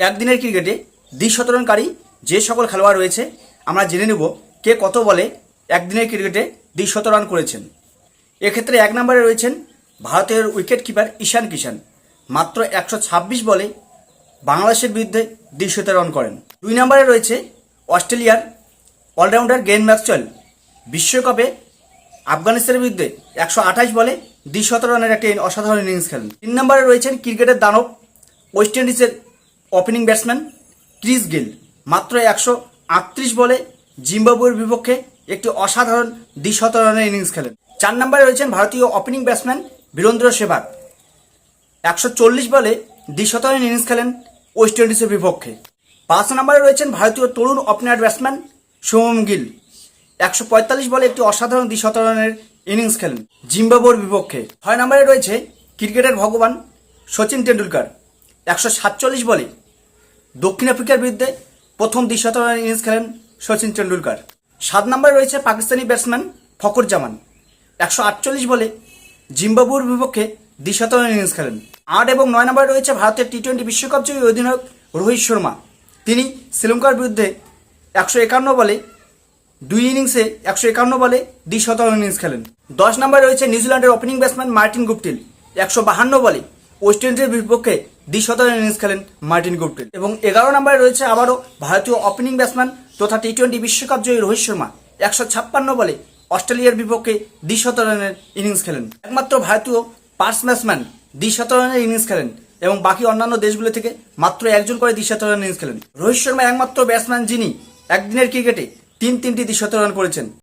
একদিনের ক্রিকেটে দ্বিশতরণকারী যে সকল খেলোয়াড় রয়েছে, আমরা জেনে নেব কে কত বলে একদিনের ক্রিকেটে দ্বিশত রান করেছেন। এক্ষেত্রে এক নম্বরে রয়েছেন ভারতের উইকেট কিপার ঈশান কিষান মাত্র একশো ছাব্বিশ বলে বাংলাদেশের বিরুদ্ধে দ্বিশত রান করেন। দুই নম্বরে রয়েছে অস্ট্রেলিয়ার অলরাউন্ডার গেন ম্যাক্সওয়েল। বিশ্বকাপে আফগানিস্তানের বিরুদ্ধে একশো আঠাশ বলে দ্বিশত রানের একটি অসাধারণ ইনিংস খেলেন। তিন নম্বরে রয়েছেন ক্রিকেটের দানব, ওয়েস্ট ইন্ডিজের ওপেনিং ব্যাটসম্যান ক্রিস গিল মাত্র একশো আটত্রিশ বলে জিম্বাবুয়ের বিপক্ষে একটি অসাধারণ দ্বিশত রানের ইনিংস খেলেন। চার নম্বরে রয়েছেন ভারতীয় ওপেনিং ব্যাটসম্যান বীরেন্দ্র সেবাগ একশো চল্লিশ বলে দ্বিশত রানের ইনিংস খেলেন ওয়েস্ট ইন্ডিজের বিপক্ষে। পাঁচ নম্বরে রয়েছেন ভারতীয় তরুণ ওপেনার ব্যাটসম্যান শুভম গিল। একশো পঁয়তাল্লিশ বলে একটি অসাধারণ দ্বিশত রানের ইনিংস খেলেন জিম্বাবুয়ের বিপক্ষে। ছয় নম্বরে রয়েছে ক্রিকেটের ভগবান সচিন টেন্ডুলকার একশো সাতচল্লিশ বলে দক্ষিণ আফ্রিকার বিরুদ্ধে প্রথম দ্বিশত ইনিংস খেলেন সচিন টেন্ডুলকার সাত নম্বরে রয়েছে পাকিস্তানি ব্যাটসম্যান ফকর জামান। একশো আটচল্লিশ বলে জিম্বাবুর বিপক্ষে দ্বিশত ইনিংস খেলেন। আট এবং নয় নম্বরে রয়েছে ভারতের টি টোয়েন্টি বিশ্বকাপ জয়ী অধিনায়ক রোহিত শর্মা। তিনি শ্রীলঙ্কার বিরুদ্ধে একশো একান্ন বলে দুই ইনিংসে একশো একান্ন বলে দ্বিশত ইনিংস খেলেন। দশ নম্বরে রয়েছে নিউজিল্যান্ডের ওপেনিং ব্যাটসম্যান মার্টিন গুপ্টিল। একশো বাহান্ন বলে ওয়েস্ট ইন্ডিজের বিপক্ষে দ্বিশত ইনিংস খেলেন মার্টিন গুপ্টিল এবং এগারো নম্বরে রয়েছে আবারও ভারতীয় ওপেনিং ব্যাটসম্যান তথা টি টোয়েন্টি বিশ্বকাপ জয়ী রোহিত শর্মা। একশো ছাপ্পান্ন বলে অস্ট্রেলিয়ার বিপক্ষে দ্বিশত রানের ইনিংস খেলেন। একমাত্র ভারতীয় পার্স ব্যাটসম্যান দ্বিশত রানের ইনিংস খেলেন এবং বাকি অন্যান্য দেশগুলো থেকে মাত্র একজন করে দ্বিশত রান ইনিংস খেলেন। রোহিত শর্মা একমাত্র ব্যাটসম্যান যিনি একদিনের ক্রিকেটে তিন তিনটি দ্বিশত রান করেছেন।